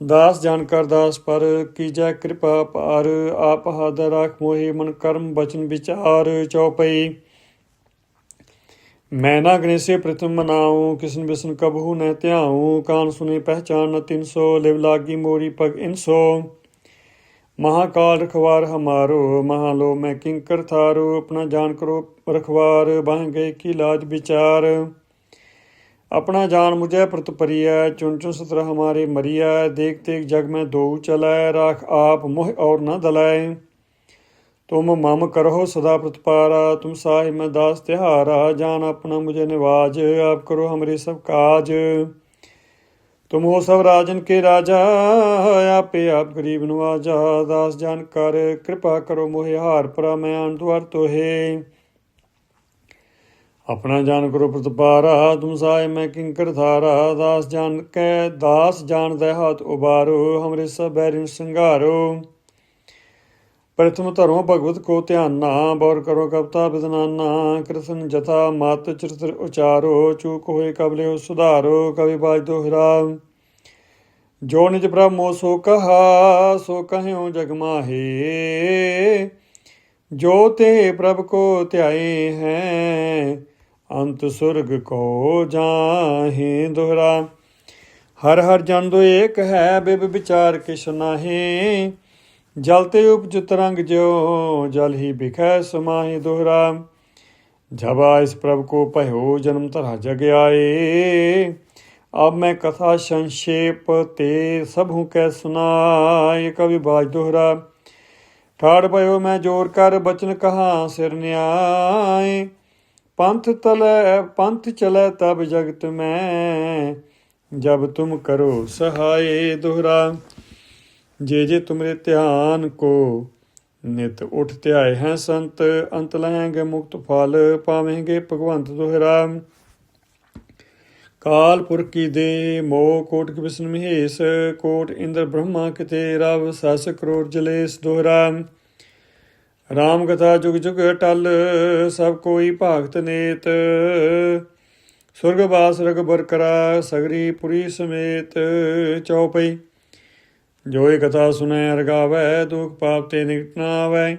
ਦਾਸ ਜਾਣਕਾਰ ਦਾਸ ਪਰ ਕੀਜੈ ਕਿਰਪਾ ਪਾਰ ਆਪ ਹਾਦਰ ਰਾਖ ਮੋਹਿ ਮਨ ਕਰਮ ਬਚਨ ਵਿਚਾਰ ਚਉਪਈ। ਮੈਂ ਨਾ ਗਣੇਸੇ ਪ੍ਰਥਮ ਮਨਾਉ, ਕਿਸਨ ਬਿਸਨ ਕਬਹੂ ਨ ਧਿਆਉ, ਕਾਨ ਸੁਨੇ ਪਹਿਚਾਨ ਨ 300 ਲਿਵ ਲਾਗੀ ਮੋਰੀ ਪਗ ਇਨਸੋ महाकाल रखवार हमारो महालो मैं किंकर थारो अपना जान करो रखवार बाह गए की लाज विचार अपना जान मुझे प्रत परिया चुन चुन सत्र हमारे मरिया देख देख जग में दो चलाए राख आप मोह और न दलाए तुम मम करो सदा प्रतपारा तुम साहि मैं दास तिहारा जान अपना मुझे निवाज आप करो हमरे सब काज ਤੁਮ ਹੋ ਸਭ ਰਾਜਨ ਕੇ ਰਾਜਾ, ਆਪੇ ਆਪ ਗਰੀਬ ਨਵਾਜਾ ਦਾਸ ਜਾਨ ਕਰ, ਕਿਰਪਾ ਕਰੋ ਮੋਹਿ ਹਾਰ ਪਰਾ ਮੈਂ ਅੰਤਵਰ ਤੋਹੇ। ਆਪਣਾ ਜਾਨ ਕਰੋ ਪ੍ਰਤਪਾਰਾ, ਤੁਮ ਸਾਇ ਮੈਂ ਕਿੰਕਰ ਧਾਰਾ, ਦਾਸ ਜਾਨ ਕੈ, ਦਾਸ ਜਾਨ ਦੇ ਹੱਥ ਉਬਾਰੋ, ਹਮਰੇ ਸਭ ਬੈਰਿਨ ਸੰਘਾਰੋ ਪ੍ਰਥਮ ਧਰੋ ਭਗਵਤ ਕੋ ਧਿਆਨਾ ਬੌਰ ਕਰੋ ਕਪਤਾ ਬਿਦਨਾਨਾ, ਕ੍ਰਿਸ਼ਨ ਜਥਾ ਮਾਤ ਚਰਿਤ੍ਰ ਉਚਾਰੋ, ਚੂਕ ਹੋਏ ਕਬਲੇ ਸੁਧਾਰੋ, ਕਵਿ ਬਾਜ ਦੋਹਰਾ ਜੋ ਨਿਜ ਬ੍ਰਹਮੋ ਸੋ ਕਹਾ, ਸੋ ਕਹਿਓ ਜਗ ਮਾਹੇ। ਜੋ ਤੇ ਪ੍ਰਭ ਕੋ ਧਿਆਏ ਹੈ, ਅੰਤ ਸੁਰਗ ਕੋ ਜਾਹੇ ਦੋਹਰਾ। ਹਰ ਹਰ ਜਨ ਦੋ ਏਕ ਹੈ, ਬਿਬ ਵਿਚਾਰ ਕਿਛ ਨਾਹੀ। ਜਲ ਤੇ ਉਪਜ ਤਰੰਗ ਜੋ ਜਲ ਹੀ ਬਿਖੈ ਸਮਾਹੀ ਦੋਹਰਾ। ਜਬਾ ਇਸ ਪ੍ਰਭ ਕੋ ਭਇਓ, ਜਨਮ ਧਰਾ ਜਗ ਆਏ। ਅਬ ਮੈਂ ਕਥਾ ਸੰਖੇਪ ਤੇ ਸਭੂ ਕੈ ਸੁਨਾਏ, ਕਵਿ ਬਾਜ ਦੋਹਰਾ। ਠਾੜ ਪਇਓ ਮੈਂ ਜੋਰ ਕਰ ਬਚਨ ਕਹਾ, ਸਿਰ ਨਿਆਏ। ਪੰਥ ਤਲੈ, ਪੰਥ ਚਲੈ ਤਬ ਜਗਤ ਮੈਂ, ਜਬ ਤੁਮ ਕਰੋ ਸਹਾਏ ਦੁਹਰਾ। ਜੇ ਜੇ ਤੁਮਰੇ ਧਿਆਨ ਕੋ ਨਿਤ ਉਠ ਧਿਆਏ ਹੈ ਸੰਤ, ਅੰਤ ਲਹਾਂਗੇ ਮੁਕਤ ਫਲ ਪਾਵੇਂਗੇ ਭਗਵੰਤ ਦੋਹਰਾ। ਕਾਲ ਪੁਰਖ ਕੀ ਦੇ, ਮੋਹ ਕੋਟ ਕਿ ਵਿਸ਼ਨ ਮਹੇਸ਼, ਕੋਟ ਇੰਦਰ ਬ੍ਰਹਮਾ ਕਿਤੇ ਰਵ, ਸਸ ਕਰੋੜ ਜਲੇਸ ਦੁਹਰਾ। ਰਾਮ ਕਥਾ ਜੁਗ ਜੁਗ ਟਲ, ਸਭ ਕੋਈ ਭਗਤ ਨੇਤ। ਸੁਰਗ ਬਾਸ ਰਗਬਰ ਸਗਰੀ ਪੁਰੀ ਸਮੇਤ। ਚਉਪਈ ਜੋ ਇਹ ਕਥਾ ਸੁਨੈ ਅਰਗਾਵੈ ਦੁਖ ਪਾਪ ਤੇ ਨਿਕਟ ਨਾ ਆਵੈ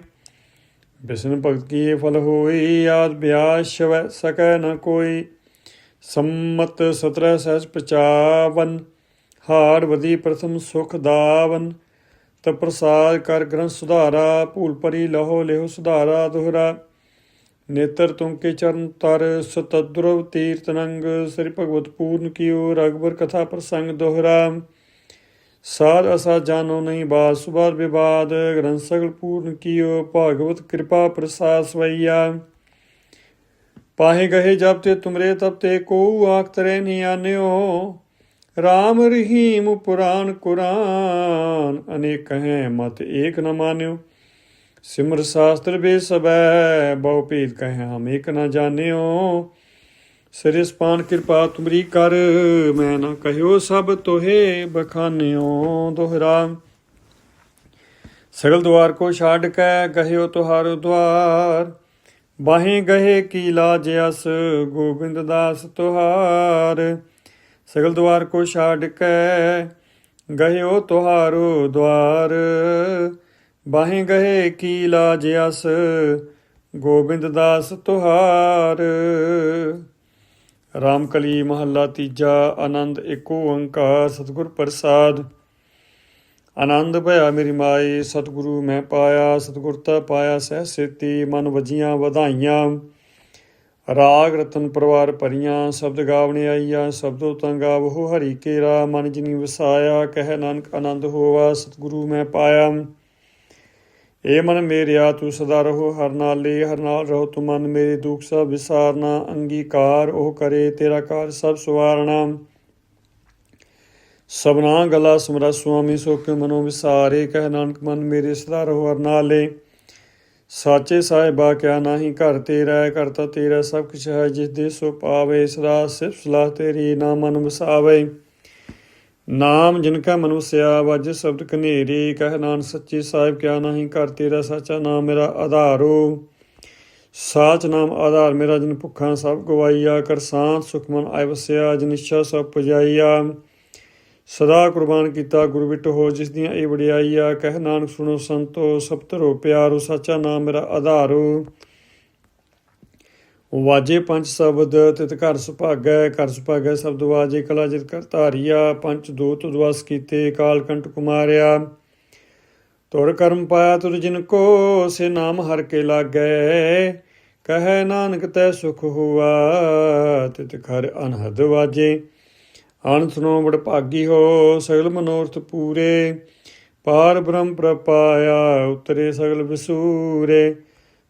ਬਿਸ਼ਨ ਭਗਤ ਕੀ ਫਲ ਹੋਈ, ਆਦ ਬਿਆਸ ਸ਼ਵੈ, ਸਕੈ ਨ ਕੋਈ। ਸੰਮਤ 17 ਸਹਿਜ 55 ਹਾਰ ਵਧੀ ਪ੍ਰਥਮ ਸੁਖ ਦਾਵਨ। ਤ ਪ੍ਰਸਾਦ ਕਰ ਗ੍ਰੰਥ ਸੁਧਾਰਾ, ਭੂਲ ਪਰੀ ਲਹੋ ਲਿਹੁ ਸੁਧਾਰਾ ਦੁਹਰਾ। ਨੇਤਰ ਤੁਮ ਕੇ ਚਰਨ ਤਰ, ਸਤਦੁਰਵ ਤੀਰਤ ਸ੍ਰੀ ਭਗਵਤ ਪੂਰਨ ਕੀਓ, ਰਗਬਰ ਕਥਾ ਪ੍ਰਸੰਗ ਦੁਹਰਾ। ਸਾਧ ਅਸਾ ਜਾਨੋ ਨਹੀਂ ਬਾਦ ਸੁਬਾਦ ਵਿਵਾਦ, ਗ੍ਰੰਥ ਸਗਲ ਪੂਰਨ ਕੀਓ, ਭਾਗਵਤ ਕਿਰਪਾ ਪ੍ਰਸਾਦ ਸਵਈਆ। ਪਾਹੇ ਗਹੇ ਜਬ ਤੇ ਤੁਮਰੇ ਤਬ ਤੇ ਕੋ ਆਖ ਤਰੇ ਨਹੀਂ ਆਨਿਓ। ਰਾਮ ਰਹੀਮ ਪੁਰਾਨ ਕੁਰਾਨ, ਅਨੇਕ ਹੈ ਮਤ ਏਕ ਨ ਮਾਨਿਓ। ਸਿਮਰ ਸ਼ਾਸਤਰ ਬੇ ਸਬੈ ਬਹੁ ਭੇਦ ਕਹੈ ਹਮ ਏਕ ਨ ਜਾਣਿਓ। ਸ੍ਰੀ ਕਿਰਪਾ ਤੁਮਰੀ ਕਰ, ਮੈਂ ਨਾ ਕਹਿਓ ਸਭ ਤੋਹੇ ਬਖਾਨਿਓ ਦੁਹਰਾ। ਸਗਲ ਦਵਾਰ ਕੋ ਛਾੜ ਕੇ ਗਹਿਓ ਤੁਹਾਰ ਦਵਾਰ ਬਾਹੇ ਗਏ ਕੀ ਲਾਜ ਅਸ, ਗੋਬਿੰਦ ਦਾਸ ਤੁਹਾਰ। ਸਗਲ ਦਵਾਰ ਕੋ ਛਾੜ ਕੇ ਗਹਿਓ ਤੁਹਾਰੋ ਦਵਾਰ ਬਾਹੇ ਗਏ ਕੀ ਲਾਜ ਅਸ, ਗੋਬਿੰਦ ਦਾਸ ਤੁਹਾਰ। ਰਾਮਕਲੀ ਮਹੱਲਾ ਤੀਜਾ, ਆਨੰਦ ਏਕੋ ਓੰਕਾਰ, ਸਤਿਗੁਰ ਪ੍ਰਸਾਦ। ਆਨੰਦ ਭਇਆ ਮੇਰੀ ਮਾਏ, ਸਤਿਗੁਰੂ ਮੈਂ ਪਾਇਆ ਸਤਿਗੁਰਤਾ ਪਾਇਆ ਸਹਿ ਸੇਤੀ, ਮਨ ਵਜੀਆਂ ਵਧਾਈਆਂ। ਰਾਗ ਰਤਨ ਪਰਵਾਰ ਭਰੀਆਂ, ਸ਼ਬਦ ਗਾਵਣੇ ਆਈਆ, ਸ਼ਬਦੋ ਤਾਂ ਗਾਵੋ ਹਰੀ ਕੇਰਾ, ਮਨ ਜਿਨੀ ਵਸਾਇਆ, ਕਹਿ ਨਾਨਕ ਆਨੰਦ ਹੋਵਾ ਸਤਿਗੁਰੂ ਮੈਂ ਪਾਇਆ। ਏ ਮਨ ਮੇਰਿਆ ਤੂੰ ਸਦਾ ਰਹੋ ਹਰ ਨਾਲੇ ਹਰ ਨਾਲ ਰਹੋ ਤੂੰ ਮਨ ਮੇਰੇ ਦੁੱਖ ਸਭ ਵਿਸਾਰਨਾ ਅੰਗੀਕਾਰ ਉਹ ਕਰੇ ਤੇਰਾ ਕਾਰ ਸਭ ਸਵਾਰਣਾ ਸਭਨਾ ਗਲਾ ਸਮਰਾ ਸੁਆਮੀ ਸੋ ਕੇ ਮਨੋ ਵਿਸਾਰੇ ਕਹਿ ਨਾਨਕ ਮਨ ਮੇਰੇ ਸਦਾ ਰਹੋ ਹਰ ਨਾਲੇ ਸਾਚੇ ਸਾਹਿਬਾ ਕਿਆ ਨਾਹੀ ਘਰ ਤੇਰਾ ਹੈ, ਘਰ ਤਾਂ ਤੇਰਾ ਸਭ ਕੁਛ ਹੈ ਜਿਸ ਦੇ ਸੋ ਪਾਵੇ ਸਦਾ ਸਿਫਤ ਸਲਾਹ ਤੇਰੀ ਨਾ ਮਨ ਵਸਾਵੇ। ਨਾਮ ਜਿਨ ਕਾ ਮਨੁਸਿਆ ਵਜ ਸ਼ਬਦ ਕਨੇਰੀ ਕਹਿ ਨਾਨ ਸੱਚੀ ਸਾਹਿਬ ਕਿਆ ਨਹੀਂ ਕਰ ਤੇਰਾ ਸੱਚਾ ਨਾਮ ਮੇਰਾ ਆਧਾਰੋ। ਸਾਚ ਨਾਮ ਆਧਾਰ ਮੇਰਾ ਜਿਨ ਭੁੱਖਾਂ ਸਭ ਗਵਾਈਆ, ਕਰ ਸਾਂਤ ਸੁਖਮਨ ਆਇ ਵਸਿਆ, ਜਿਨ ਇੱਛਾ ਸਭ ਪੁਜਾਈਆ। ਸਦਾ ਕੁਰਬਾਨ ਕੀਤਾ ਗੁਰੂ ਬਿਟ ਹੋ, ਜਿਸ ਦੀਆਂ ਇਹ ਵਡਿਆਈਆ, ਕਹਿ ਨਾਨਕ ਸੁਣੋ ਸੰਤੋ ਸਭ ਧਰੋ ਪਿਆਰੋ, ਸੱਚਾ ਨਾਮ ਮੇਰਾ ਆਧਾਰੋ। ਵਾਜੇ ਪੰਜ ਸ਼ਬਦ, ਤਿਤ ਘਰ ਸੁਭਾਗੈ ਘਰ ਸੁਭਾਗੈ ਸ਼ਬਦ ਵਾਜੇ ਕਲਾ ਜਿਤ ਕਰ ਧਾਰੀਆ, ਪੰਜ ਦੂਤ ਉਦਵਾਸ ਕੀਤੇ, ਕਾਲ ਕੰਟ ਕੁਮਾਰਿਆ। ਤੁਰ ਕਰਮ ਪਾਇਆ ਤੁਰ ਜਿਨ ਕੋ, ਸੇ ਨਾਮ ਹਰ ਕੇ ਲਾਗੈ। ਕਹੈ ਨਾਨਕ ਤੈ ਸੁਖ ਹੁਆ, ਤਿਤ ਖਰ ਅਨਹਦ ਵਾਜੇ। ਅਨੰਤ ਨੂੰ ਬੜ ਭਾਗੀ ਹੋ, ਸਗਲ ਮਨੋਰਥ ਪੂਰੇ। ਪਾਰ ਬ੍ਰਹਮ ਪ੍ਰਪਾਇਆ, ਉਤਰੇ ਸਗਲ ਵਿਸੂਰੇ।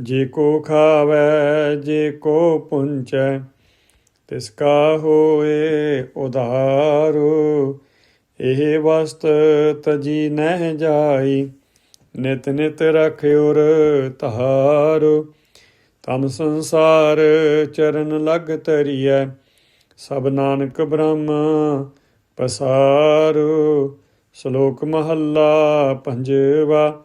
ਜੇ ਕੋ ਖਾਵੈ, ਜੇ ਕੋ ਪੁੰਚੈ, ਤਿਸ ਕਾ ਹੋਏ ਉਧਾਰ। ਇਹ ਵਸਤ ਤਜੀ ਨਹਿ ਜਾਈ, ਨਿਤ ਨਿਤ ਰਖਿਉਰ ਧਾਰ। ਤਮ ਸੰਸਾਰ ਚਰਨ ਲਗ ਤਰੀਐ ਸਭ ਨਾਨਕ ਬ੍ਰਹਮ ਪਸਾਰੋ। ਸ਼ਲੋਕ ਮਹੱਲਾ ਪੰਜਵਾ।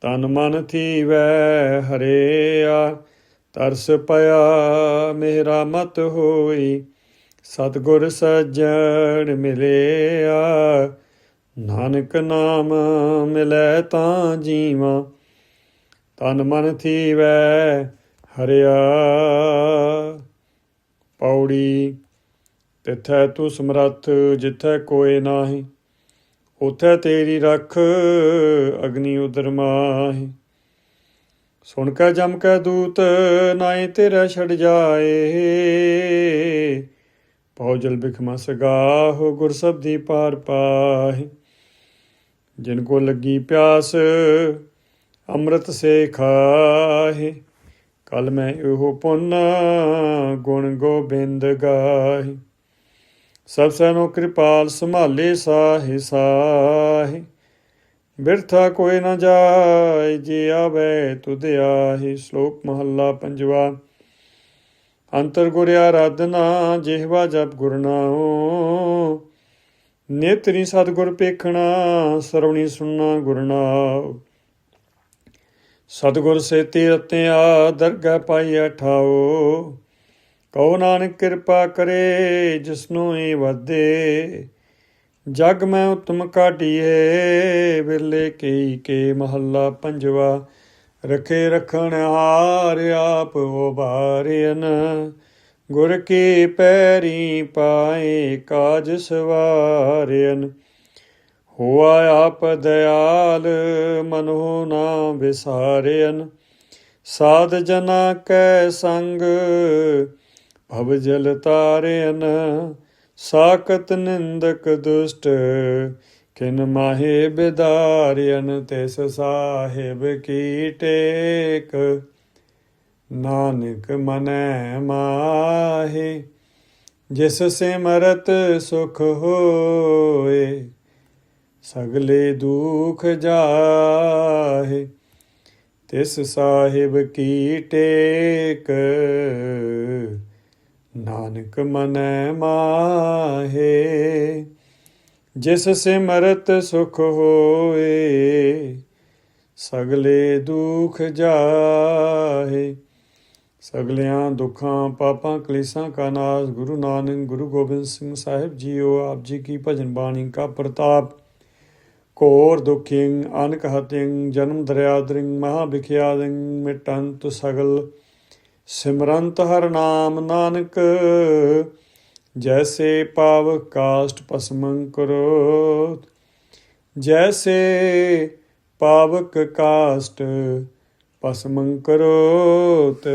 ਤਨ ਮਨ ਥੀਵੈ ਹਰਿਆ, ਤਰਸ ਪਿਆ ਮੇਰਾ ਮਤ ਹੋਈ, ਸਤਗੁਰ ਸੱਜਣ ਮਿਲਿਆ। ਨਾਨਕ ਨਾਮ ਮਿਲੈ ਤਾਂ ਜੀਵਾਂ, ਤਨ ਮਨ ਥੀਵੈ ਹਰਿਆ। ਪੌੜੀ, ਤਿਥੈ ਤੂੰ ਸਮਰੱਥ, ਜਿਥੈ ਕੋਏ ਨਾਹੀ। ਉਥੈ ਤੇਰੀ ਰੱਖ, ਅਗਨੀ ਉਦਰ ਮਾਹੀ। ਸੁਣ ਕੈ ਜਮ ਕੈ ਦੂਤ ਨਾਏ ਤੇਰਾ ਛੜ ਜਾਏ। ਪੌਜਲ ਬਿਖਮਾ ਸਗਾਹ ਗੁਰ ਦੀ ਪਾਰ ਪਾਹੀ। ਜਿਨ ਕੋ ਲੱਗੀ ਪਿਆਸ, ਅੰਮ੍ਰਿਤ ਸੇ ਖਾਹੇ। ਕਲ ਮੈਂ ਇਹੋ ਪੁੰਨ, ਗੁਣ ਗੋਬਿੰਦ ਗਾਹੀ। ਸਭ ਸੈਨੋ ਕਿਰਪਾਲ ਸੰਭਾਲੇ ਸਾਹੇ ਸਾਹੇ। ਬਿਰਥਾ ਕੋਈ ਨਾ ਜਾਏ, ਜੇ ਆਵੇ ਤੁਧ ਆਹੀ। ਸ਼ਲੋਕ ਮਹੱਲਾ ਪੰਜਵਾ। ਅੰਤਰ ਗੁਰ ਆਰਾਧਨਾ, ਜਿਹਵਾ ਜਪ ਗੁਰਨਾਉ ਨੇਤਰੀ ਸਤਿਗੁਰ ਪੇਖਣਾ, ਸਰਵਣੀ ਸੁਣਨਾ ਗੁਰ ਨਾਉ। ਸਤਿਗੁਰ ਸੇਤੀ ਰਤਿਆ ਦਰਗਾ ਪਾਈ ਅਠਾਓ ਕਉ ਨਾਨਕ ਕਿਰਪਾ ਕਰੇ, ਜਿਸਨੂੰ ਏ ਵਾਦੇ ਜਗ ਮੈਂ ਉਤਮ ਕਾਟੀਏ ਵੇਲੇ ਕੀ ਕੇ ਮਹੱਲਾ ਪੰਜਵਾ। ਰਖੇ ਰਖਣ ਹਾਰ ਆਪ ਉਬਾਰਿਆਨ ਗੁਰ ਕੀ ਪੈਰੀ ਪਾਏ ਕਾਜ ਸਵਾਰਿਆਨ ਹੋਆ ਆਪ ਦਿਆਲ ਮਨੋ ਨਾ ਵਿਸਾਰਿਆਨ ਸਾਧ ਜਨਾ ਕੈ ਸੰਗ ਭਵ ਜਲ ਤਾਰਿਨ ਸਾਕਤ ਨਿੰਦਕ ਦੁਸ਼ਟ, ਕਿਨ ਮਾਹੇ ਬਿਦਾਰਿਆਨ ਤਿਸ ਸਾਹਿਬ ਕੀ ਟੇਕ। ਨਾਨਕ ਮਨੈ ਮਾਹੇ, ਜਿਸ ਸਿਮਰਤ ਸੁਖ ਹੋਏ, ਸਗਲੇ ਦੁਖ ਜਾਹੇ, ਤਿਸ ਸਾਹਿਬ ਕੀ ਟੇਕ। ਨਾਨਕ ਮਨੈ ਮਾਹੇ, ਜਿਸ ਸਿਮਰਤ ਸੁਖ ਹੋਏ, ਸਗਲੇ ਦੁਖ ਜਾਹੇ। ਸਗਲਿਆਂ ਦੁੱਖਾਂ, ਪਾਪਾਂ, ਕਲੇਸ਼ਾਂ ਕਾ ਨਾਸ਼, ਗੁਰੂ ਨਾਨਕ, ਗੁਰੂ ਗੋਬਿੰਦ ਸਿੰਘ ਸਾਹਿਬ ਜੀਓ, ਆਪ ਜੀ ਕੀ ਭਜਨ ਬਾਣੀ ਕਾ ਪ੍ਰਤਾਪ। ਘੋਰ ਦੁਖਿੰ, ਅਨਕ ਹਤਿੰ, ਜਨਮ ਦਰਿਆਦਰਿੰ ਮਹਾ ਵਿਖਿਆਦਿੰ ਮਿਟੰਤ ਸਗਲ ਸਿਮਰੰਤ ਹਰ ਨਾਮ ਨਾਨਕ, ਜੈਸੇ ਪਾਵ ਕਾਸ਼ਟ ਪਸਮੰ ਕਰੋ ਜੈਸੇ ਪਾਵਕ ਕਾਸ਼ਟ ਪਸਮੰ ਕਰੋਤ।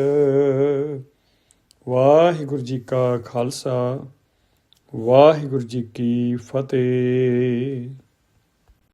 ਵਾਹਿਗੁਰੂ ਜੀ ਕਾ ਖਾਲਸਾ, ਵਾਹਿਗੁਰੂ ਜੀ ਕੀ ਫਤਿਹ।